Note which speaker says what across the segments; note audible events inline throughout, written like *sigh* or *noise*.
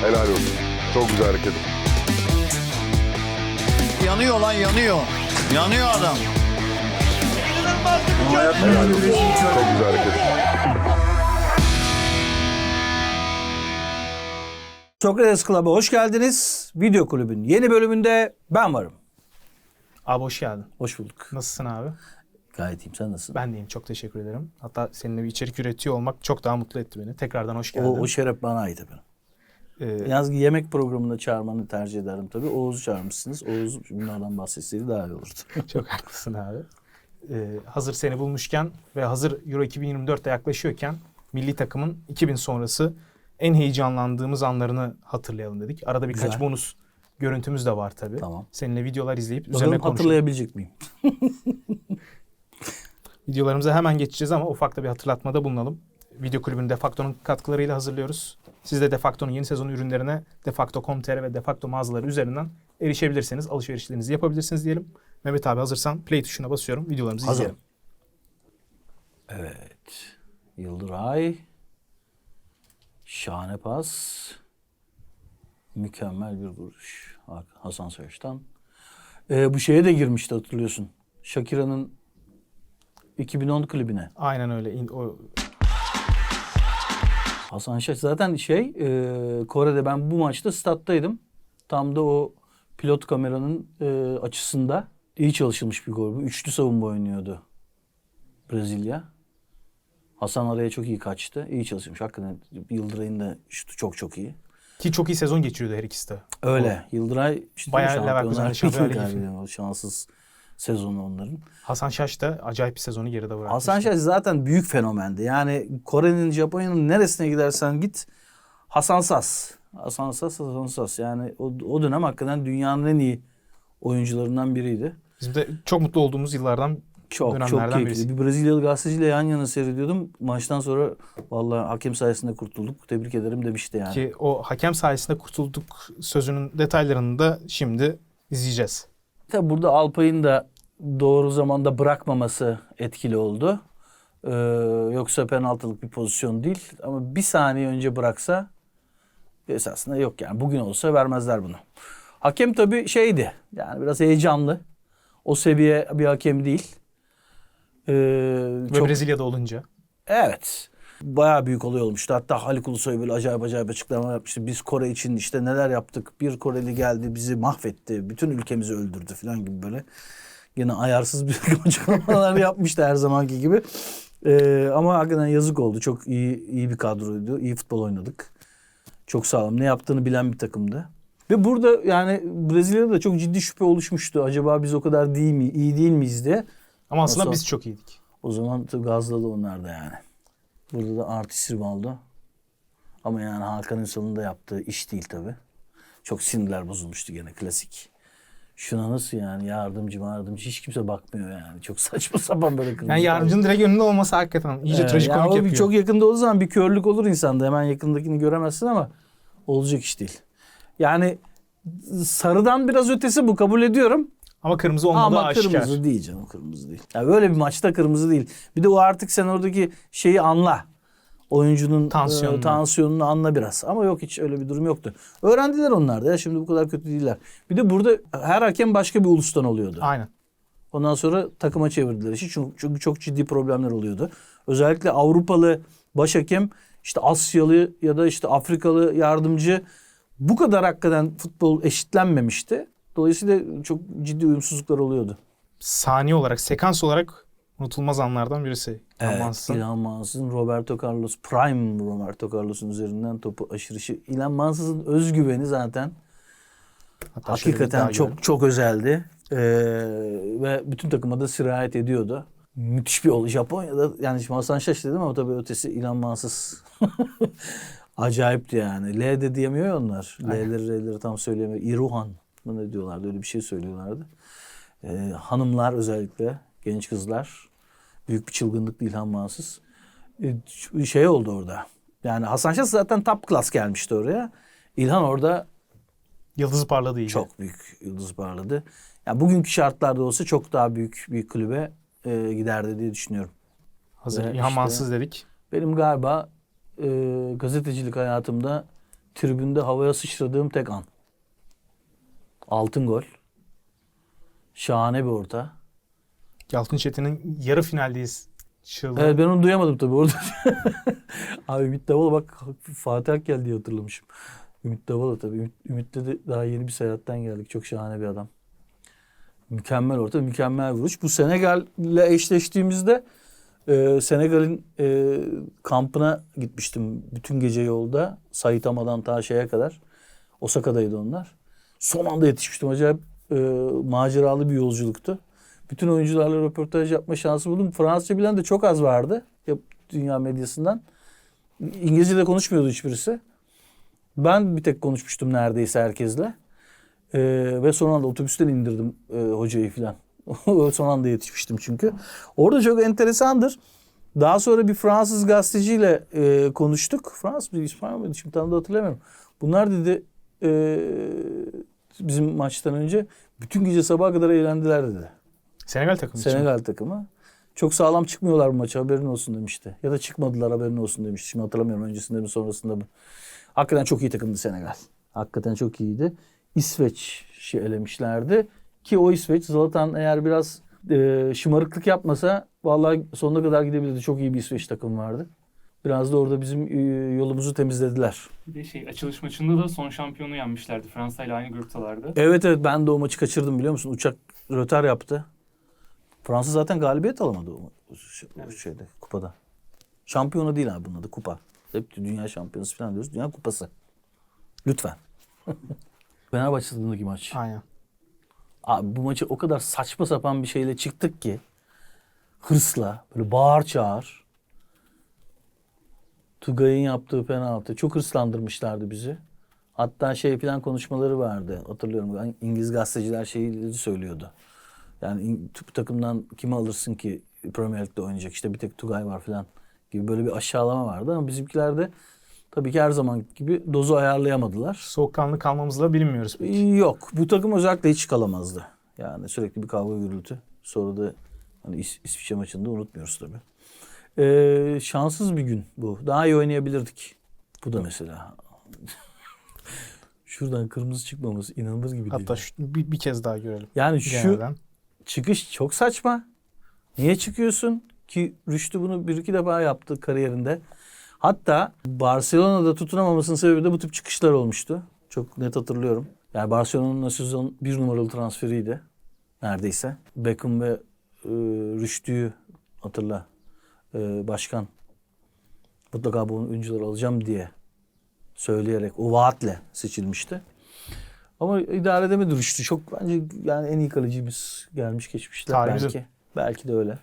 Speaker 1: Helal olsun. Çok güzel hareket.
Speaker 2: Yanıyor lan yanıyor. Yanıyor adam.
Speaker 1: Helal olsun. Çok güzel hareket.
Speaker 3: Sokrates Club'a hoş geldiniz. Video kulübün yeni bölümünde ben varım.
Speaker 4: Abi hoş geldin.
Speaker 3: Hoş bulduk.
Speaker 4: Nasılsın abi?
Speaker 3: Gayet iyiyim. Sen nasılsın?
Speaker 4: Ben deyim. Çok teşekkür ederim. Hatta seninle bir içerik üretiyor olmak çok daha mutlu etti beni. Tekrardan hoş geldin.
Speaker 3: O, o şeref bana ait efendim.
Speaker 4: Ee,
Speaker 3: Yalnız yemek programında çağırmanı tercih ederim tabii. Oğuz'u çağırmışsınız. Oğuz bunlardan bahsetseydi daha iyi olurdu. *laughs*
Speaker 4: çok *laughs* haklısın abi. Ee, hazır seni bulmuşken ve hazır Euro 2024'te yaklaşıyorken milli takımın 2000 sonrası en heyecanlandığımız anlarını hatırlayalım dedik. Arada birkaç
Speaker 3: Güzel.
Speaker 4: bonus görüntümüz de var tabii.
Speaker 3: Tamam.
Speaker 4: Seninle videolar izleyip üzerine
Speaker 3: Bakalım
Speaker 4: konuşalım.
Speaker 3: hatırlayabilecek miyim? *laughs*
Speaker 4: Videolarımıza hemen geçeceğiz ama ufak da bir hatırlatmada bulunalım. Video kulübünü Defacto'nun katkılarıyla hazırlıyoruz. Siz de Defacto'nun yeni sezon ürünlerine Defacto.com.tr ve Defacto mağazaları üzerinden erişebilirsiniz. Alışverişlerinizi yapabilirsiniz diyelim. Mehmet abi hazırsan play tuşuna basıyorum. Videolarımızı
Speaker 3: Hazırım.
Speaker 4: izleyelim.
Speaker 3: Evet. Yıldıray. Şahane pas. Mükemmel bir vuruş. Hasan Sayaç'tan. Ee, bu şeye de girmişti hatırlıyorsun. Shakira'nın 2010 klibine.
Speaker 4: Aynen öyle. O,
Speaker 3: Hasan Şaş zaten şey e, Kore'de ben bu maçta stat'taydım. Tam da o pilot kameranın e, açısında iyi çalışılmış bir gol. bu. Üçlü savunma oynuyordu Brezilya. Hasan araya çok iyi kaçtı. İyi çalışmış. Hakikaten Yıldıray'ın da şutu çok çok iyi.
Speaker 4: ki çok iyi sezon geçiriyordu her ikisi de.
Speaker 3: Öyle. Yıldıray işte
Speaker 4: Bayağı
Speaker 3: Şampiyonlar *laughs* Ligi kaybediyor. *laughs* O Şanssız sezonu onların.
Speaker 4: Hasan Şaş da acayip bir sezonu geride bıraktı.
Speaker 3: Hasan Şaş zaten büyük fenomendi. Yani Kore'nin, Japonya'nın neresine gidersen git Hasan Sas. Hasan Sas, Hasan Sas. Yani o, o dönem hakikaten dünyanın en iyi oyuncularından biriydi.
Speaker 4: Bizim de çok mutlu olduğumuz yıllardan
Speaker 3: Çok çok keyifli.
Speaker 4: birisi.
Speaker 3: Bir Brezilyalı gazeteciyle yan yana seyrediyordum. Maçtan sonra vallahi hakem sayesinde kurtulduk. Tebrik ederim demişti yani.
Speaker 4: Ki o hakem sayesinde kurtulduk sözünün detaylarını da şimdi izleyeceğiz.
Speaker 3: Tabi burada Alpay'ın da doğru zamanda bırakmaması etkili oldu. Ee, yoksa penaltılık bir pozisyon değil. Ama bir saniye önce bıraksa esasında yok yani. Bugün olsa vermezler bunu. Hakem tabii şeydi. Yani biraz heyecanlı. O seviye bir hakem değil. Ee,
Speaker 4: Ve
Speaker 3: çok-
Speaker 4: Brezilya'da olunca.
Speaker 3: Evet. Bayağı büyük olay olmuştu. Hatta Haluk Ulusoy böyle acayip acayip açıklama yapmıştı. Biz Kore için işte neler yaptık. Bir Koreli geldi bizi mahvetti. Bütün ülkemizi öldürdü falan gibi böyle. Yine ayarsız bir *laughs* açıklamalar yapmıştı her zamanki gibi. Ee, ama hakikaten yazık oldu. Çok iyi iyi bir kadroydu. İyi futbol oynadık. Çok sağlam. Ne yaptığını bilen bir takımdı. Ve burada yani Brezilya'da da çok ciddi şüphe oluşmuştu. Acaba biz o kadar değil mi, iyi değil miyiz diye.
Speaker 4: Ama aslında
Speaker 3: Nasıl?
Speaker 4: biz çok iyiydik.
Speaker 3: O zaman tabii gazladı onlar da yani. Burada da artist Rivaldo. Ama yani Hakan Ünsal'ın da yaptığı iş değil tabii. Çok sinirler bozulmuştu gene klasik. Şuna nasıl yani yardımcı yardımcı hiç kimse bakmıyor yani. Çok saçma *laughs* sapan böyle kırmızı.
Speaker 4: Yani yardımcının direkt önünde olması hakikaten iyice
Speaker 3: Ee,
Speaker 4: trajikomik
Speaker 3: bir
Speaker 4: yapıyor.
Speaker 3: Çok yakında olduğu zaman bir körlük olur insanda. Hemen yakındakini göremezsin ama olacak iş değil. Yani sarıdan biraz ötesi bu kabul ediyorum.
Speaker 4: Ama kırmızı olmadığı
Speaker 3: Ama
Speaker 4: aşikar.
Speaker 3: kırmızı değil canım kırmızı değil. Ya böyle bir maçta kırmızı değil. Bir de o artık sen oradaki şeyi anla. Oyuncunun
Speaker 4: Tansiyonunu.
Speaker 3: e, tansiyonunu anla biraz. Ama yok hiç öyle bir durum yoktu. Öğrendiler onlar da ya şimdi bu kadar kötü değiller. Bir de burada her hakem başka bir ulustan oluyordu.
Speaker 4: Aynen.
Speaker 3: Ondan sonra takıma çevirdiler işi çünkü, çünkü çok ciddi problemler oluyordu. Özellikle Avrupalı başhakem işte Asyalı ya da işte Afrikalı yardımcı bu kadar hakikaten futbol eşitlenmemişti. Dolayısıyla çok ciddi uyumsuzluklar oluyordu.
Speaker 4: Saniye olarak, sekans olarak unutulmaz anlardan birisi. Amansın.
Speaker 3: İlhan Mansız'ın Roberto Carlos, prime Roberto Carlos'un üzerinden topu aşırışı. İlhan Mansız'ın özgüveni zaten
Speaker 4: Hatta
Speaker 3: hakikaten çok
Speaker 4: görelim.
Speaker 3: çok özeldi. Ee, ve bütün takıma da sirayet ediyordu. Müthiş bir olay. Japonya'da yani şimdi Hasan Şaş dedim ama tabii ötesi İlhan Mansız. *laughs* Acayipti yani. L de diyemiyor ya onlar. L'leri R'leri tam söyleyemiyor. İruhan mı ne diyorlardı öyle bir şey söylüyorlardı. Ee, hanımlar özellikle genç kızlar büyük bir çılgınlıkla İlhan Mansız. Ee, şey oldu orada. Yani Hasan Şaş zaten top class gelmişti oraya. İlhan orada
Speaker 4: Yıldızı parladı iyice.
Speaker 3: çok büyük yıldız parladı. Yani bugünkü şartlarda olsa çok daha büyük bir kulübe e, giderdi diye düşünüyorum.
Speaker 4: Hazır
Speaker 3: Ve
Speaker 4: İlhan
Speaker 3: işte-
Speaker 4: Mansız dedik.
Speaker 3: Benim galiba e, gazetecilik hayatımda tribünde havaya sıçradığım tek an. Altın gol. Şahane bir orta.
Speaker 4: Yalçın Çetin'in yarı finaldeyiz. Çığlığı.
Speaker 3: Evet ben onu duyamadım tabii orada. *laughs* Abi Ümit Davala bak Fatih Akgel diye hatırlamışım. Ümit Davala tabii. Ümit, Ümit'le de daha yeni bir seyahatten geldik. Çok şahane bir adam. Mükemmel orta, mükemmel vuruş. Bu Senegal'le eşleştiğimizde e, Senegal'in e, kampına gitmiştim. Bütün gece yolda. Saitama'dan ta şeye kadar. Osaka'daydı onlar. Son anda yetişmiştim. Acayip e, maceralı bir yolculuktu. Bütün oyuncularla röportaj yapma şansı buldum. Fransızca bilen de çok az vardı. Yap, dünya medyasından. İngilizce de konuşmuyordu hiçbirisi. Ben bir tek konuşmuştum neredeyse herkesle. Ee, ve son anda otobüsten indirdim e, hocayı falan. *laughs* son anda yetişmiştim çünkü. Orada çok enteresandır. Daha sonra bir Fransız gazeteciyle e, konuştuk. Fransız mıydı, İspanyol muydu şimdi tam da hatırlamıyorum. Bunlar dedi e, bizim maçtan önce bütün gece sabaha kadar eğlendiler dedi.
Speaker 4: Senegal takımı için.
Speaker 3: Senegal takımı. Çok sağlam çıkmıyorlar bu maça haberin olsun demişti. Ya da çıkmadılar haberin olsun demişti. Şimdi hatırlamıyorum öncesinde mi sonrasında mı. Hakikaten çok iyi takımdı Senegal. Hakikaten çok iyiydi. İsveç'i elemişlerdi. Ki o İsveç Zlatan eğer biraz e, şımarıklık yapmasa vallahi sonuna kadar gidebilirdi. Çok iyi bir İsveç takım vardı. Biraz da orada bizim e, yolumuzu temizlediler.
Speaker 5: Bir de şey açılış maçında da son şampiyonu yenmişlerdi. Fransa ile aynı gruptalardı.
Speaker 3: Evet evet ben de o maçı kaçırdım biliyor musun? Uçak rötar yaptı. Fransa zaten galibiyet alamadı o o şeyde kupada. Şampiyonu değil abi bunun adı kupa. Hep dünya şampiyonası falan diyoruz. Dünya kupası. Lütfen. *laughs* Fenerbahçe stadındaki maç.
Speaker 4: Aynen.
Speaker 3: Abi bu maçı o kadar saçma sapan bir şeyle çıktık ki. Hırsla, böyle bağır çağır. Tugay'ın yaptığı penaltı. Çok hırslandırmışlardı bizi. Hatta şey falan konuşmaları vardı. Hatırlıyorum. Ben- İngiliz gazeteciler şeyi söylüyordu. Yani bu takımdan kimi alırsın ki Premier Lig'de oynayacak? İşte bir tek Tugay var falan gibi böyle bir aşağılama vardı. Ama bizimkiler de tabii ki her zaman gibi dozu ayarlayamadılar.
Speaker 4: Soğukkanlı kalmamızla bilinmiyoruz. pek.
Speaker 3: Yok. Bu takım özellikle hiç kalamazdı. Yani sürekli bir kavga gürültü. Sonra da hani İs- İsviçre maçında unutmuyoruz tabii. Ee, şanssız bir gün bu. Daha iyi oynayabilirdik. Bu da mesela. *laughs* Şuradan kırmızı çıkmaması inanılır gibi değil.
Speaker 4: Hatta şu, bir, bir kez daha görelim.
Speaker 3: yani şu
Speaker 4: Genelden.
Speaker 3: çıkış çok saçma. Niye çıkıyorsun? Ki Rüştü bunu bir iki defa yaptı kariyerinde. Hatta Barcelona'da tutunamamasının sebebi de bu tip çıkışlar olmuştu. Çok net hatırlıyorum. Yani Barcelona'nın sezon bir numaralı transferiydi. Neredeyse. Beckham ve e, Rüştü'yü hatırla. E, başkan. Mutlaka bu oyuncuları alacağım diye söyleyerek o vaatle seçilmişti. Ama idare edemedi Rüştü. Çok bence yani en iyi kalecimiz gelmiş geçmişler
Speaker 4: Tarihimizin.
Speaker 3: belki. Belki de öyle.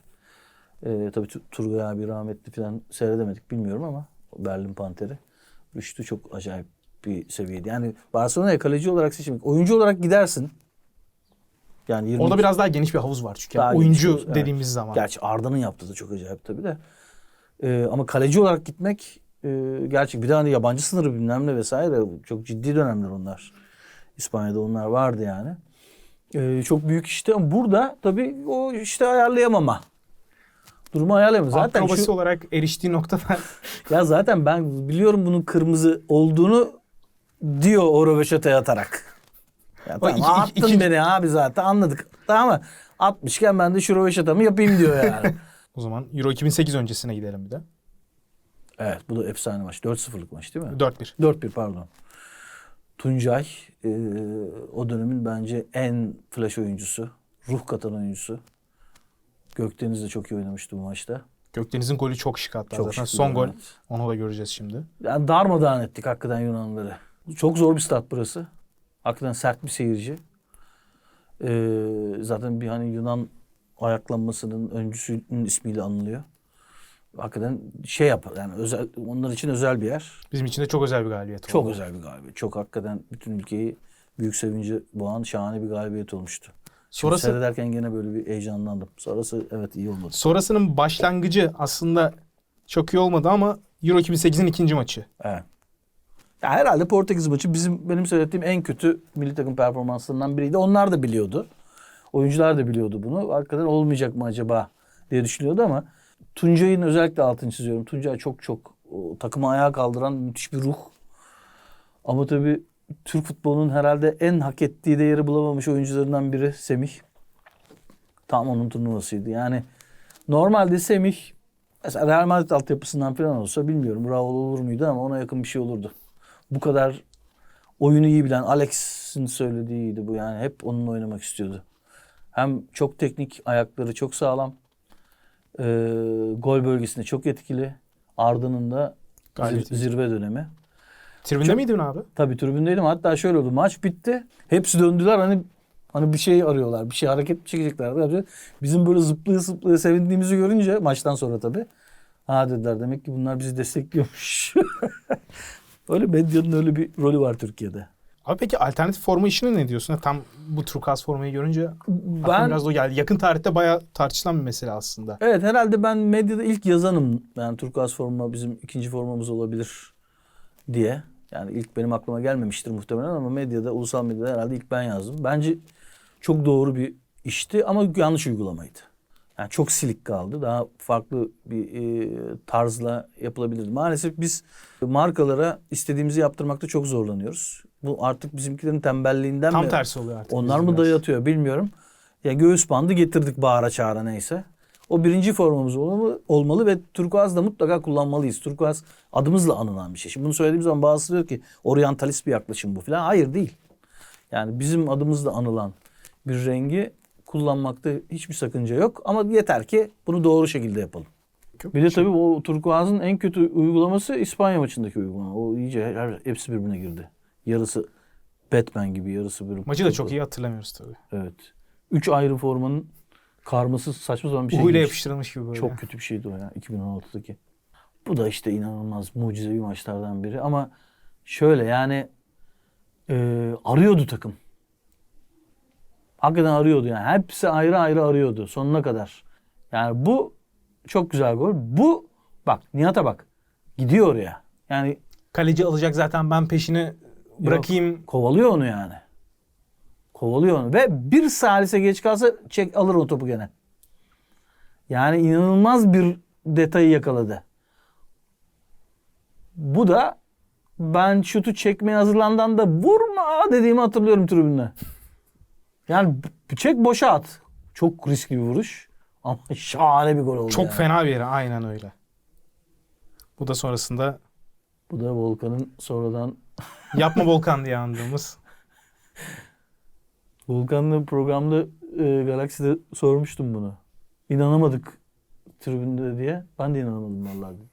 Speaker 3: Ee, tabii Tu- Turgay abi rahmetli falan seyredemedik bilmiyorum ama Berlin Panteri. Rüştü çok acayip bir seviyeydi. Yani Barcelona'ya kaleci olarak seçilmek. Oyuncu olarak gidersin. Yani 20
Speaker 4: Orada biraz daha geniş bir havuz var çünkü. Yani
Speaker 3: geniş
Speaker 4: oyuncu
Speaker 3: evet.
Speaker 4: dediğimiz zaman.
Speaker 3: Gerçi Arda'nın yaptığı da çok acayip tabii de. Ee, ama kaleci olarak gitmek e, gerçek. Bir hani yabancı sınırı bilmem ne vesaire. Çok ciddi dönemler onlar. İspanya'da onlar vardı yani. Ee, çok büyük işte ama burada tabii o işte ayarlayamama. Durumu ayarlayamama. Zaten
Speaker 4: Akrobasi
Speaker 3: şu,
Speaker 4: olarak eriştiği noktalar *laughs*
Speaker 3: ya zaten ben biliyorum bunun kırmızı olduğunu diyor o röveşataya atarak. Ya tamam,
Speaker 4: iki- iki-
Speaker 3: attın
Speaker 4: ikinci-
Speaker 3: beni abi zaten anladık. Tamam mı? Atmışken ben de şu röveşatamı yapayım diyor yani. *laughs*
Speaker 4: o zaman Euro 2008 öncesine gidelim bir de.
Speaker 3: Evet bu da efsane maç. 4-0'lık maç değil mi?
Speaker 4: 4-1.
Speaker 3: 4-1 pardon. Tuncay e, o dönemin bence en flash oyuncusu. Ruh katan oyuncusu. Gökdeniz de çok iyi oynamıştı bu maçta.
Speaker 4: Gökdeniz'in golü çok şık hatta
Speaker 3: Çok
Speaker 4: zaten.
Speaker 3: şık
Speaker 4: Son
Speaker 3: gol, evet.
Speaker 4: Onu da göreceğiz şimdi.
Speaker 3: Yani darmadağın ettik hakikaten Yunanlıları. Çok zor bir stat burası. Hakikaten sert bir seyirci. Ee, zaten bir hani Yunan ayaklanmasının öncüsünün ismiyle anılıyor. Hakikaten şey yapar yani özel onlar için özel bir yer.
Speaker 4: Bizim için de çok özel bir galibiyet oldu.
Speaker 3: Çok özel bir galibiyet. Çok hakikaten bütün ülkeyi büyük sevince boğan şahane bir galibiyet olmuştu. Şimdi
Speaker 4: Sonrası,
Speaker 3: seyrederken gene böyle bir heyecanlandım. Sonrası evet iyi olmadı.
Speaker 4: sonrasının başlangıcı aslında çok iyi olmadı ama Euro 2008'in ikinci maçı.
Speaker 3: Evet. Ya herhalde Portekiz maçı bizim benim seyrettiğim en kötü milli takım performanslarından biriydi. Onlar da biliyordu. Oyuncular da biliyordu bunu. Hakikaten olmayacak mı acaba diye düşünüyordu ama Tuncay'ın özellikle altını çiziyorum. Tuncay çok çok takımı ayağa kaldıran müthiş bir ruh. Ama tabii Türk futbolunun herhalde en hak ettiği değeri bulamamış oyuncularından biri Semih. Tam onun turnuvasıydı. Yani normalde Semih mesela Real Madrid altyapısından falan olsa bilmiyorum Raul olur muydu ama ona yakın bir şey olurdu. Bu kadar oyunu iyi bilen Alex'in söylediğiydi bu yani. Hep onunla oynamak istiyordu. Hem çok teknik, ayakları çok sağlam. Ee, gol bölgesinde çok etkili. Arda'nın da zir- zirve dönemi.
Speaker 4: Tribünde miydin abi?
Speaker 3: Tabii tribündeydim. Hatta şöyle oldu. Maç bitti. Hepsi döndüler hani hani bir şey arıyorlar. Bir şey hareket çekecekler. Bizim böyle zıplaya zıplaya sevindiğimizi görünce maçtan sonra tabii. Ha dediler demek ki bunlar bizi destekliyormuş. *laughs* öyle medyanın öyle bir rolü var Türkiye'de.
Speaker 4: Abi peki alternatif forma işine ne diyorsun? Tam bu Turkuaz formayı görünce ben...
Speaker 3: Ben
Speaker 4: biraz o geldi. Yakın tarihte bayağı tartışılan bir mesele aslında.
Speaker 3: evet herhalde ben medyada ilk yazanım. Yani Turkuaz forma bizim ikinci formamız olabilir diye. Yani ilk benim aklıma gelmemiştir muhtemelen ama medyada, ulusal medyada herhalde ilk ben yazdım. Bence çok doğru bir işti ama yanlış uygulamaydı. Yani çok silik kaldı. Daha farklı bir e, tarzla yapılabilirdi. Maalesef biz markalara istediğimizi yaptırmakta çok zorlanıyoruz. Bu artık bizimkilerin tembelliğinden
Speaker 4: Tam
Speaker 3: mi?
Speaker 4: tersi oluyor artık.
Speaker 3: Onlar mı
Speaker 4: biraz.
Speaker 3: dayatıyor bilmiyorum. Ya göğüs bandı getirdik bağıra çağıra neyse. O birinci formamız olmalı, olmalı ve turkuaz da mutlaka kullanmalıyız. Turkuaz adımızla anılan bir şey. Şimdi bunu söylediğim zaman bazısı diyor ki oryantalist bir yaklaşım bu falan. Hayır değil. Yani bizim adımızla anılan bir rengi kullanmakta hiçbir sakınca yok. Ama yeter ki bunu doğru şekilde yapalım.
Speaker 4: Çok
Speaker 3: Bir de
Speaker 4: şey-
Speaker 3: tabii o turkuazın en kötü uygulaması İspanya maçındaki uygulama. O iyice her, hepsi birbirine girdi. Yarısı Batman gibi, yarısı böyle.
Speaker 4: Maçı da çok iyi hatırlamıyoruz tabii.
Speaker 3: Evet. Üç ayrı formanın karması saçma sapan bir şey.
Speaker 4: Uhuyla yapıştırılmış gibi böyle.
Speaker 3: Çok kötü bir şeydi o ya 2016'daki. Bu da işte inanılmaz mucizevi maçlardan biri ama şöyle yani e, arıyordu takım. Hakikaten arıyordu yani. Hepsi ayrı ayrı arıyordu sonuna kadar. Yani bu çok güzel gol. Bu bak Nihat'a bak. Gidiyor oraya. Yani
Speaker 4: Kaleci alacak zaten ben peşini bırakayım.
Speaker 3: kovalıyor onu yani. Kovalıyor onu. Ve bir salise geç kalsa çek alır o topu gene. Yani inanılmaz bir detayı yakaladı. Bu da ben şutu çekmeye hazırlandan da vurma dediğimi hatırlıyorum tribünde. Yani çek boşa at. Çok riskli bir vuruş. Ama *laughs* şahane bir gol oldu.
Speaker 4: Çok
Speaker 3: yani.
Speaker 4: fena bir yere aynen öyle. Bu da sonrasında
Speaker 3: Bu da Volkan'ın sonradan *laughs*
Speaker 4: yapma Volkan diye andığımız.
Speaker 3: Volkan'la programda e, Galaxy'de sormuştum bunu. İnanamadık tribünde diye. Ben de inanamadım vallahi. *laughs*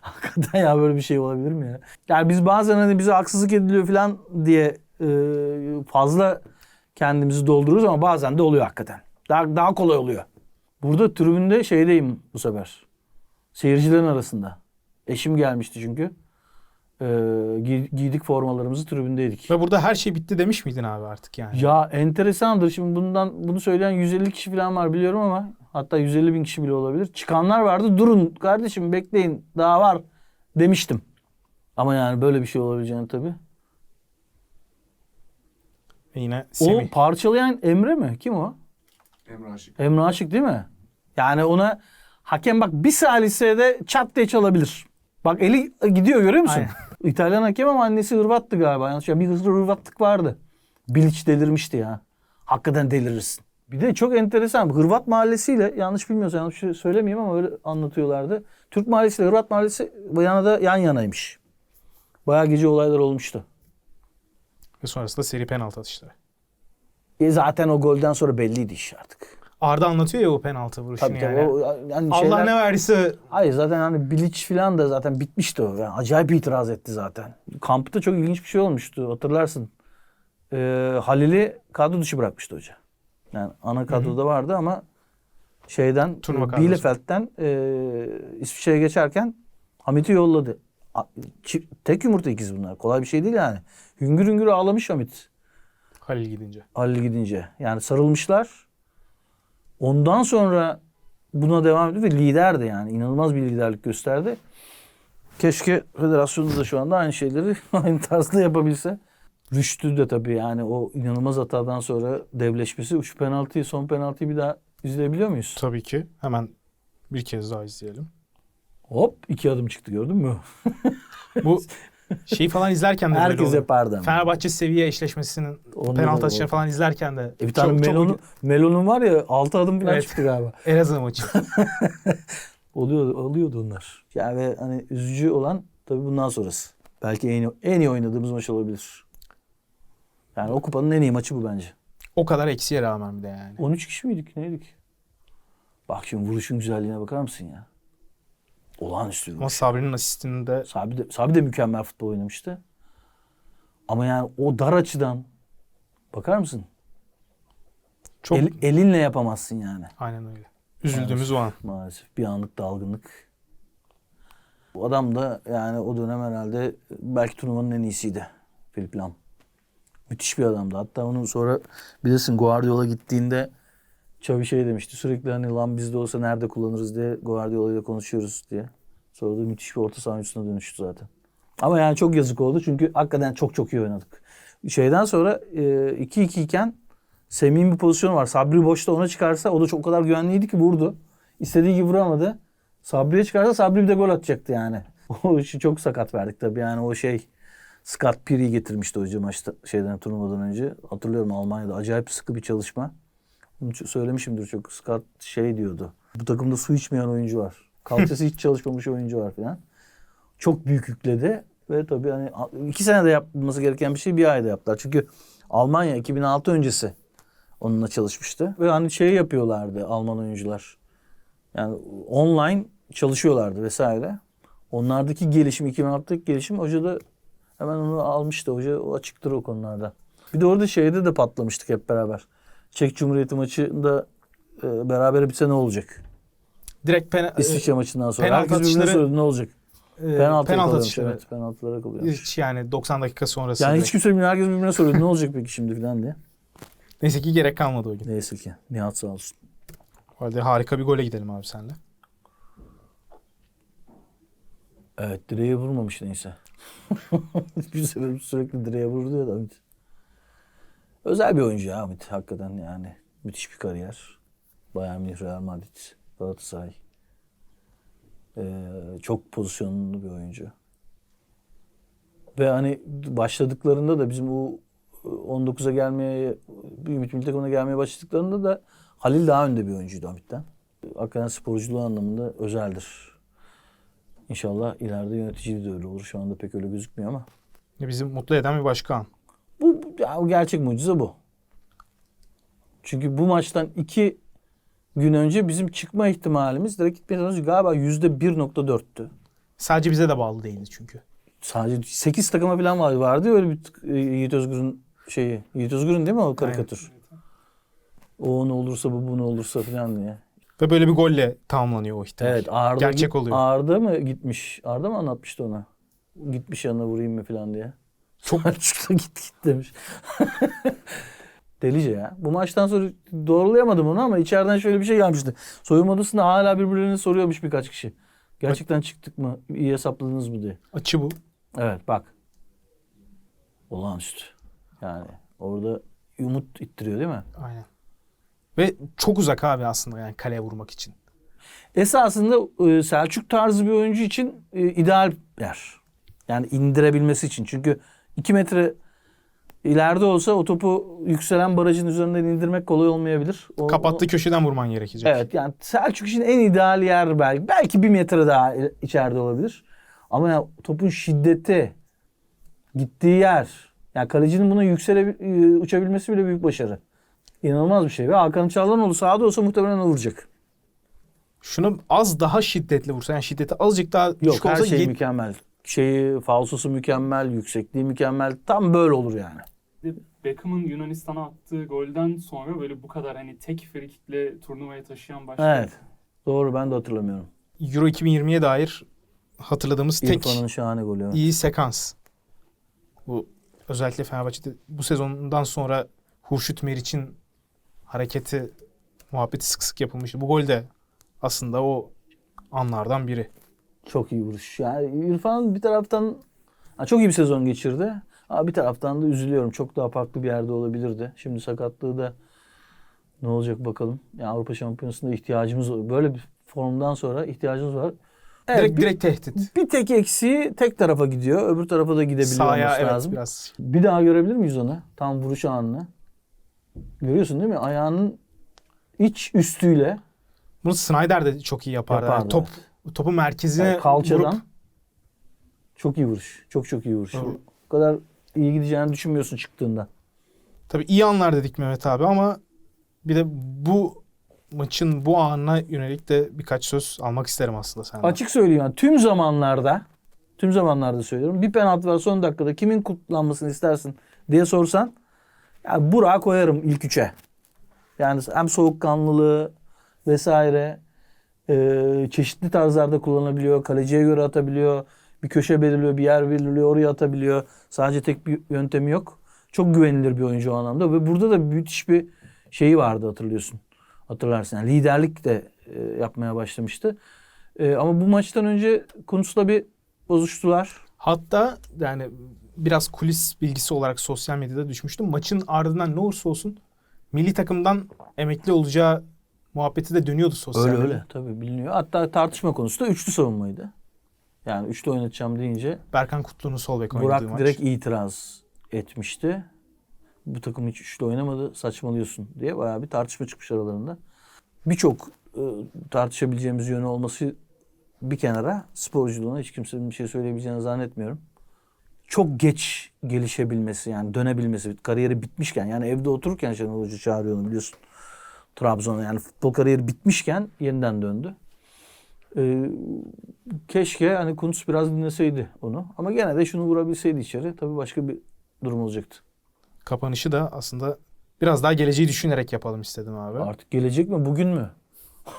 Speaker 3: Hakikaten ya böyle bir şey olabilir mi ya? Yani biz bazen hani bize haksızlık ediliyor falan diye e, fazla kendimizi doldururuz ama bazen de oluyor hakikaten. Daha, daha kolay oluyor. Burada tribünde şeydeyim bu sefer. Seyircilerin arasında. Eşim gelmişti çünkü. E, giy- giydik formalarımızı tribündeydik.
Speaker 4: Ve burada her şey bitti demiş miydin abi artık yani?
Speaker 3: Ya enteresandır. Şimdi bundan bunu söyleyen 150 kişi falan var biliyorum ama hatta 150 bin kişi bile olabilir. Çıkanlar vardı. Durun kardeşim bekleyin daha var demiştim. Ama yani böyle bir şey olabileceğini tabii.
Speaker 4: Yine
Speaker 3: O
Speaker 4: Semih.
Speaker 3: parçalayan Emre mi? Kim o?
Speaker 1: Emre Aşık.
Speaker 3: Emre Aşık değil mi? Yani ona hakem bak bir salisede çat diye çalabilir. Bak eli gidiyor görüyor musun? *laughs* İtalyan hakem ama annesi Hırvattı galiba. Yanlış ya bir Hırvatlık vardı. Bilic delirmişti ya. Hakikaten delirirsin. Bir de çok enteresan. Hırvat mahallesiyle yanlış bilmiyorsam yanlış şey söylemeyeyim ama öyle anlatıyorlardı. Türk mahallesiyle Hırvat mahallesi Viyana'da yan yanaymış. Bayağı gece olaylar olmuştu.
Speaker 4: Ve sonrasında seri penaltı atışları.
Speaker 3: E zaten o golden sonra belliydi iş artık.
Speaker 4: Arda anlatıyor ya o penaltı vuruşunu
Speaker 3: Tabii tabii.
Speaker 4: yani.
Speaker 3: O, yani
Speaker 4: Allah
Speaker 3: şeyler-
Speaker 4: ne verdiyse
Speaker 3: Hayır zaten hani Bilic falan da zaten bitmişti o. Yani acayip itiraz etti zaten. Kampta çok ilginç bir şey olmuştu hatırlarsın. Ee, Halil'i kadro dışı bırakmıştı hoca. Yani ana kadroda vardı ama şeyden. Bielefeld'den e, İsviçre'ye geçerken Hamit'i yolladı. Tek yumurta ikiz bunlar. Kolay bir şey değil yani. Hüngür hüngür ağlamış Hamit.
Speaker 4: Halil gidince.
Speaker 3: Halil gidince. Yani sarılmışlar. Ondan sonra buna devam etti ve liderdi yani. İnanılmaz bir liderlik gösterdi. Keşke federasyonda da şu anda aynı şeyleri *laughs* aynı tarzda yapabilse. Rüştü de tabii yani o inanılmaz hatadan sonra devleşmesi. Üç penaltıyı, son penaltıyı bir daha izleyebiliyor muyuz?
Speaker 4: Tabii ki. Hemen bir kez daha izleyelim.
Speaker 3: Hop iki adım çıktı gördün mü? *laughs*
Speaker 4: Bu Şeyi falan izlerken de böyle
Speaker 3: Herkes
Speaker 4: oluyor.
Speaker 3: yapardı.
Speaker 4: Fenerbahçe seviye eşleşmesinin
Speaker 3: Onda da
Speaker 4: penaltı
Speaker 3: o-
Speaker 4: atışını falan izlerken de
Speaker 3: E bir tane
Speaker 4: çok- çok
Speaker 3: melonu, melonun var ya 6 adım falan
Speaker 4: Evet.
Speaker 3: çıktı galiba. *laughs*
Speaker 4: Elazığ maçı. *laughs*
Speaker 3: Oluyor, oluyordu onlar. Yani ve hani üzücü olan tabii bundan sonrası. Belki en, iyi- en iyi oynadığımız maç olabilir. Yani o kupanın en iyi maçı bu bence.
Speaker 4: o kadar eksiye rağmen bir de yani.
Speaker 3: 13 kişi miydik neydik? Bak şimdi vuruşun güzelliğine bakar mısın ya? Olağanüstü bir
Speaker 4: Ama. Sabri'nin asistinde
Speaker 3: Sabi de, Sabi de mükemmel futbol oynamıştı. Ama yani o dar açıdan bakar mısın?
Speaker 4: çok
Speaker 3: El- elinle yapamazsın yani.
Speaker 4: aynen öyle. Üzüldüğümüz o an.
Speaker 3: Maalesef bir anlık dalgınlık. Bu adam da yani o dönem herhalde belki turnuvanın en iyisiydi. Philip Lam. Müthiş bir adamdı. Hatta onun sonra bilirsin Guardiola gittiğinde Xavi şey demişti. Sürekli hani Lam bizde olsa nerede kullanırız diye Guardiola ile konuşuyoruz diye. Sonra da müthiş bir orta saha dönüştü zaten. Ama yani çok yazık oldu çünkü hakikaten çok çok iyi oynadık. Şeyden sonra e, 2-2 iken Semih'in bir pozisyonu var. Sabri boşta ona çıkarsa o da çok o kadar güvenliydi ki vurdu. İstediği gibi vuramadı. Sabri'ye çıkarsa Sabri bir de gol atacaktı yani. *laughs* O işi çok sakat verdik tabii yani o şey Scott Peary'i getirmişti hoca maçta şeyden turnuvadan önce. Hatırlıyorum Almanya'da acayip sıkı bir çalışma. Bunu söylemişimdir çok. Scott şey diyordu. Bu takımda su içmeyen oyuncu var. Kalçası hiç çalışmamış oyuncu var falan. Çok büyük yükledi ve tabii hani iki senede yapılması gereken bir şey bir ayda yaptılar. Çünkü Almanya 2006 öncesi onunla çalışmıştı. Ve hani şey yapıyorlardı Alman oyuncular. Yani online çalışıyorlardı vesaire. Onlardaki gelişim, 2006'daki gelişim hoca da hemen onu almıştı. Hoca o açıktır o konularda. Bir de orada şeyde de patlamıştık hep beraber. Çek Cumhuriyeti maçında e, beraber bitse ne olacak?
Speaker 4: Direkt pena,
Speaker 3: İsviçre maçından sonra.
Speaker 4: penaltı
Speaker 3: Herkes birbirine sordu ne olacak?
Speaker 4: e,
Speaker 3: Penaltı,
Speaker 4: penaltı
Speaker 3: kalıyormuş,
Speaker 4: atışları.
Speaker 3: Evet, penaltılara kalıyor.
Speaker 4: Hiç yani 90 dakika sonrası.
Speaker 3: Yani
Speaker 4: direkt.
Speaker 3: hiç kimse bilmiyor. Herkes birbirine soruyordu ne olacak peki şimdi falan diye.
Speaker 4: Neyse ki gerek kalmadı o gün.
Speaker 3: Neyse ki. Nihat sağ olsun.
Speaker 4: O halde harika bir gole gidelim abi senle.
Speaker 3: Evet direğe vurmamış neyse. *laughs* bir sefer sürekli direğe vurdu ya da. Özel bir oyuncu ya Hamit hakikaten yani. Müthiş bir kariyer. Bayern Münih, Real Madrid, Galatasaray. Ee, çok pozisyonlu bir oyuncu. Ve hani başladıklarında da bizim bu 19'a gelmeye, Ümit Milli Takımı'na gelmeye başladıklarında da Halil daha önde bir oyuncuydu Hamit'ten. Hakikaten sporculuğu anlamında özeldir. İnşallah ileride yönetici de öyle olur. Şu anda pek öyle gözükmüyor ama.
Speaker 4: Bizi mutlu eden bir başka an.
Speaker 3: Bu ya, gerçek mucize bu. Çünkü bu maçtan iki gün önce bizim çıkma ihtimalimiz gitmeden önce galiba yüzde 1.4'tü.
Speaker 4: Sadece bize de bağlı değildi çünkü.
Speaker 3: Sadece 8 takıma falan var- vardı ya öyle bir e, Yiğit Özgür'ün şeyi. Yiğit Özgür'ün değil mi o karikatür? O ne olursa bu bu ne olursa falan diye.
Speaker 4: Ve böyle bir golle tamamlanıyor o ihtimal.
Speaker 3: Evet Arda
Speaker 4: Gerçek oluyor.
Speaker 3: Arda mı gitmiş? Arda mı anlatmıştı ona? Gitmiş yanına vurayım mı falan diye. Çıktı *laughs* git git demiş. *laughs* Delice ya. Bu maçtan sonra doğrulayamadım onu ama içeriden şöyle bir şey gelmişti. Soyunma odasında hala birbirlerini soruyormuş birkaç kişi. Gerçekten çıktık mı? İyi hesapladınız mı diye.
Speaker 4: Açı bu.
Speaker 3: Evet bak. Olağanüstü. Yani orada umut ittiriyor değil mi?
Speaker 4: Aynen. Ve çok uzak abi aslında yani kaleye vurmak için.
Speaker 3: Esasında e, Selçuk tarzı bir oyuncu için e, ideal yer. Yani indirebilmesi için. Çünkü 2 metre ileride olsa o topu yükselen barajın üzerinden indirmek kolay olmayabilir. O-
Speaker 4: Kapattığı
Speaker 3: o-
Speaker 4: köşeden vurman gerekecek.
Speaker 3: Evet yani Selçuk için en ideal yer belki. Belki bir metre daha içeride olabilir. Ama ya topun şiddeti, gittiği yer. Yani kalecinin buna yüksele uçabilmesi bile büyük başarı. İnanılmaz bir şey. Ve Hakan Çalhanoğlu sahada olsa muhtemelen o vuracak.
Speaker 4: Şunu az daha şiddetli vursa yani şiddeti azıcık daha
Speaker 3: Yok
Speaker 4: düşük
Speaker 3: her
Speaker 4: olsa
Speaker 3: şey
Speaker 4: yet-
Speaker 3: mükemmel. Şeyi, falsosu mükemmel, yüksekliği mükemmel. Tam böyle olur yani.
Speaker 5: Beckham'ın Yunanistan'a attığı golden sonra böyle bu kadar hani tek frikikle turnuvaya taşıyan başka
Speaker 3: Evet. Doğru ben de hatırlamıyorum.
Speaker 4: Euro 2020'ye dair hatırladığımız tek
Speaker 3: İrfan'ın şahane golü. evet.
Speaker 4: iyi sekans. Bu özellikle Fenerbahçe'de bu sezondan sonra Hurşit Meriç'in hareketi muhabbeti sık sık yapılmıştı. Bu gol de aslında o anlardan biri.
Speaker 3: Çok iyi vuruş. Yani İrfan bir taraftan ha, çok iyi bir sezon geçirdi. Ama bir taraftan da üzülüyorum. Çok daha farklı bir yerde olabilirdi. Şimdi sakatlığı da ne olacak bakalım. Yani Avrupa Şampiyonası'nda ihtiyacımız var. Böyle bir formdan sonra ihtiyacımız var. Evet,
Speaker 4: direkt
Speaker 3: bir-
Speaker 4: direkt tehdit.
Speaker 3: Bir tek eksiği tek tarafa gidiyor. Öbür tarafa da gidebiliyor
Speaker 4: Sahaya
Speaker 3: olması
Speaker 4: evet
Speaker 3: lazım.
Speaker 4: biraz.
Speaker 3: Bir daha görebilir miyiz onu? Tam vuruş anını. Görüyorsun değil mi? Ayağının iç üstüyle
Speaker 4: Bunu Snyder de çok iyi yapardı.
Speaker 3: Yapardı,
Speaker 4: Yani top topu merkezine
Speaker 3: yani kalçadan
Speaker 4: vurup
Speaker 3: çok iyi vuruş. Çok çok iyi vuruş.
Speaker 4: Evet.
Speaker 3: O kadar iyi gideceğini düşünmüyorsun çıktığında.
Speaker 4: Tabii iyi anlar dedik Mehmet abi ama bir de bu maçın bu anına yönelik de birkaç söz almak isterim aslında senden.
Speaker 3: Açık söyleyeyim yani tüm zamanlarda tüm zamanlarda söylüyorum. Bir penaltı var son dakikada kimin kullanmasını istersin diye sorsan ya Burak'ı koyarım ilk üçe. Yani hem soğukkanlılığı vesaire e, çeşitli tarzlarda kullanabiliyor. Kaleciye göre atabiliyor. Bir köşe belirliyor, bir yer belirliyor, oraya atabiliyor. Sadece tek bir yöntemi yok. Çok güvenilir bir oyuncu o anlamda ve burada da müthiş bir şeyi vardı hatırlıyorsun. Hatırlarsın. Yani liderlik de e, yapmaya başlamıştı. E, ama bu maçtan önce Kuntz'la bir bozuştular.
Speaker 4: Hatta yani biraz kulis bilgisi olarak sosyal medyada düşmüştüm. Maçın ardından ne olursa olsun milli takımdan emekli olacağı muhabbeti de dönüyordu sosyal
Speaker 3: Öyle öyle tabii biliniyor. Hatta tartışma konusu da üçlü savunmaydı. Yani üçlü oynatacağım deyince
Speaker 4: Berkan Kutlu'nun sol bek oynadığı
Speaker 3: Burak
Speaker 4: maç.
Speaker 3: direkt itiraz etmişti. Bu takım hiç üçlü oynamadı saçmalıyorsun diye bayağı bir tartışma çıkmış aralarında. Birçok e, tartışabileceğimiz yönü olması bir kenara sporculuğuna hiç kimsenin bir şey söyleyebileceğini zannetmiyorum. Çok geç gelişebilmesi yani dönebilmesi kariyeri bitmişken yani evde otururken Şenol Hoca çağırıyor onu biliyorsun. Trabzon'a yani futbol kariyeri bitmişken yeniden döndü. Ee, keşke hani Kuntz biraz dinleseydi onu. Ama gene de şunu vurabilseydi içeri. Tabii başka bir durum olacaktı.
Speaker 4: Kapanışı da aslında biraz daha geleceği düşünerek yapalım istedim abi.
Speaker 3: Artık gelecek mi? Bugün mü?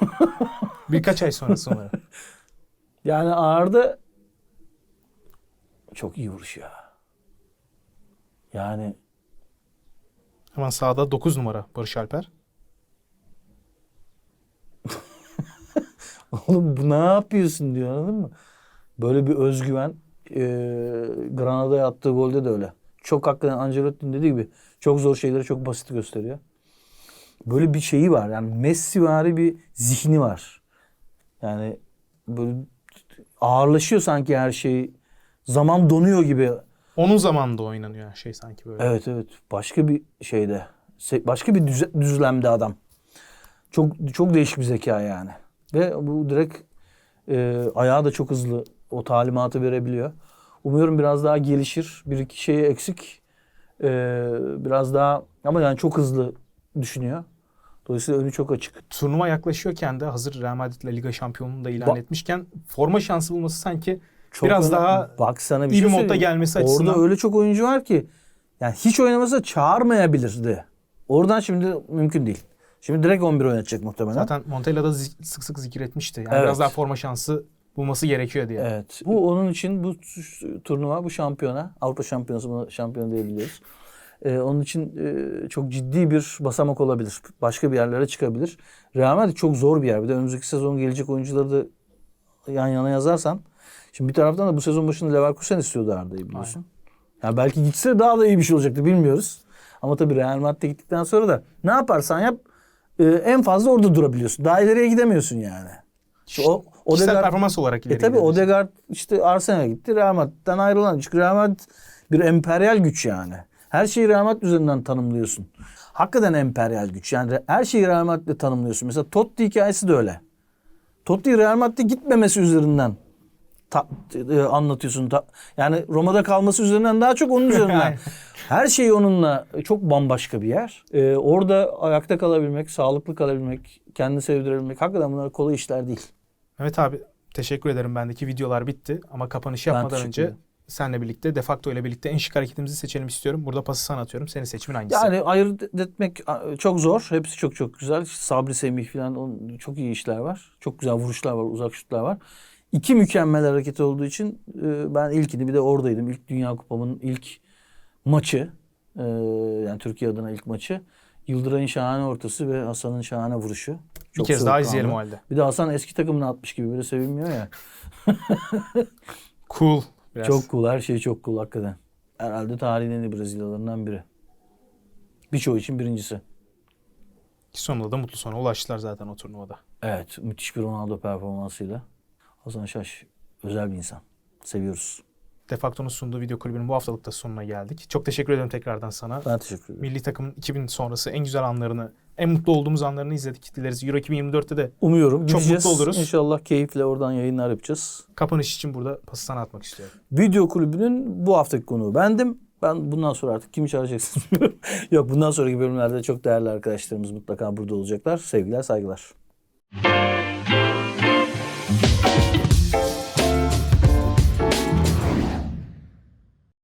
Speaker 3: *laughs*
Speaker 4: Birkaç ay sonrası umarım. *laughs*
Speaker 3: Yani Ağır'da çok iyi vuruş ya. Yani
Speaker 4: Hemen sağda 9 numara Barış Alper. *laughs*
Speaker 3: oğlum bu ne yapıyorsun diyor anladın mı? Böyle bir özgüven e, Granada'ya attığı golde de öyle. Çok hakikaten Ancelotti'nin dediği gibi çok zor şeyleri çok basit gösteriyor. Böyle bir şeyi var. Yani Messi vari bir zihni var. Yani böyle ağırlaşıyor sanki her şey. Zaman donuyor gibi.
Speaker 4: Onun zamanında oynanıyor her şey sanki böyle.
Speaker 3: Evet evet. Başka bir şeyde. Başka bir düzlemde adam. Çok çok değişik bir zeka yani. Ve bu direkt e, ayağı da çok hızlı o talimatı verebiliyor. Umuyorum biraz daha gelişir. Bir iki şeyi eksik. E, biraz daha ama yani çok hızlı düşünüyor. Dolayısıyla önü çok açık.
Speaker 4: Turnuva yaklaşıyorken de hazır Real Madrid'le Liga şampiyonluğunu da ilan
Speaker 3: Ba-
Speaker 4: etmişken forma şansı bulması sanki
Speaker 3: Çok
Speaker 4: Biraz
Speaker 3: önemli.
Speaker 4: daha
Speaker 3: bak sana bir şey
Speaker 4: modda gelmesi açısından.
Speaker 3: Orada öyle çok oyuncu var ki yani hiç oynamasa çağırmayabilirdi. Oradan şimdi mümkün değil. Şimdi direkt 11 oynatacak muhtemelen.
Speaker 4: zaten Montella da sık sık zikretmişti. Yani
Speaker 3: Evet.
Speaker 4: biraz daha forma şansı bulması gerekiyor diye.
Speaker 3: Evet. Bu onun için bu turnuva, bu şampiyona, Avrupa Şampiyonası buna şampiyon diyebiliyoruz. Ee, onun için e, çok ciddi bir basamak olabilir. Başka bir yerlere çıkabilir. Real Madrid çok zor bir yer. Bir de önümüzdeki sezon gelecek oyuncuları da yan yana yazarsan. Şimdi bir taraftan da bu sezon başında Leverkusen istiyordu Arda'yı biliyorsun. Yani belki gitse daha da iyi bir şey olacaktı bilmiyoruz. Ama tabii Real Madrid'e gittikten sonra da ne yaparsan yap e, en fazla orada durabiliyorsun. Daha ileriye gidemiyorsun yani. O,
Speaker 4: Kişisel
Speaker 3: Odegaard-
Speaker 4: performans olarak ileri
Speaker 3: e tabi
Speaker 4: gidebilir.
Speaker 3: Odegaard işte Arsenal'e gitti. Real Madrid'den ayrılan. Çünkü Real Madrid bir emperyal güç yani. Her şeyi Real Madrid üzerinden tanımlıyorsun. Hakikaten emperyal güç. Yani her şeyi Real Madrid'le tanımlıyorsun. Mesela Totti hikayesi de öyle. Totti Real Madrid'e gitmemesi üzerinden ta- e, anlatıyorsun. Ta- yani Roma'da kalması üzerinden daha çok onun üzerinden. *laughs* Her şey onunla çok bambaşka bir yer. Ee, orada ayakta kalabilmek, sağlıklı kalabilmek, kendini sevdirebilmek hakikaten bunlar kolay işler değil.
Speaker 4: Evet abi teşekkür ederim. Bendeki videolar bitti ama kapanışı yapmadan önce senle birlikte defakto ile birlikte en şık hareketimizi seçelim istiyorum. Burada pası sana atıyorum. Senin seçimin hangisi?
Speaker 3: Yani ayırt etmek çok zor. Hepsi çok çok güzel. Sabri Semih falan çok iyi işler var. Çok güzel vuruşlar var, uzak şutlar var. İki mükemmel hareket olduğu için e, ben ilkini bir de oradaydım. İlk Dünya Kupamın ilk maçı. e, yani Türkiye adına ilk maçı. Yıldıray'ın şahane ortası ve Hasan'ın şahane vuruşu.
Speaker 4: bir
Speaker 3: Çok
Speaker 4: kez daha izleyelim o halde.
Speaker 3: Bir de Hasan eski takımını atmış gibi böyle sevinmiyor ya. *laughs*
Speaker 4: Cool. Biraz.
Speaker 3: Çok cool. Her şey çok cool hakikaten. Herhalde tarihin en iyi Brezilyalarından biri. Birçoğu için birincisi.
Speaker 4: Sonunda da mutlu sona ulaştılar zaten o turnuvada.
Speaker 3: Evet. Müthiş bir Ronaldo performansıyla. Hasan Şaş özel bir insan. Seviyoruz.
Speaker 4: Defakto'nun sunduğu video kulübünün bu haftalık da sonuna geldik. Çok teşekkür ederim tekrardan sana.
Speaker 3: Ben teşekkür ederim.
Speaker 4: Milli takımın 2000 sonrası en güzel anlarını, en mutlu olduğumuz anlarını izledik. Dileriz Euro 2024'te de
Speaker 3: Umuyorum.
Speaker 4: Çok mutlu oluruz.
Speaker 3: İnşallah keyifle oradan yayınlar yapacağız.
Speaker 4: kapanış için burada pası sana atmak istiyorum.
Speaker 3: Video kulübünün bu haftaki konuğu bendim. Ben bundan sonra artık kimi çağıracaksınız bilmiyorum. *laughs* Yok bundan sonraki bölümlerde çok değerli arkadaşlarımız mutlaka burada olacaklar. Sevgiler, saygılar.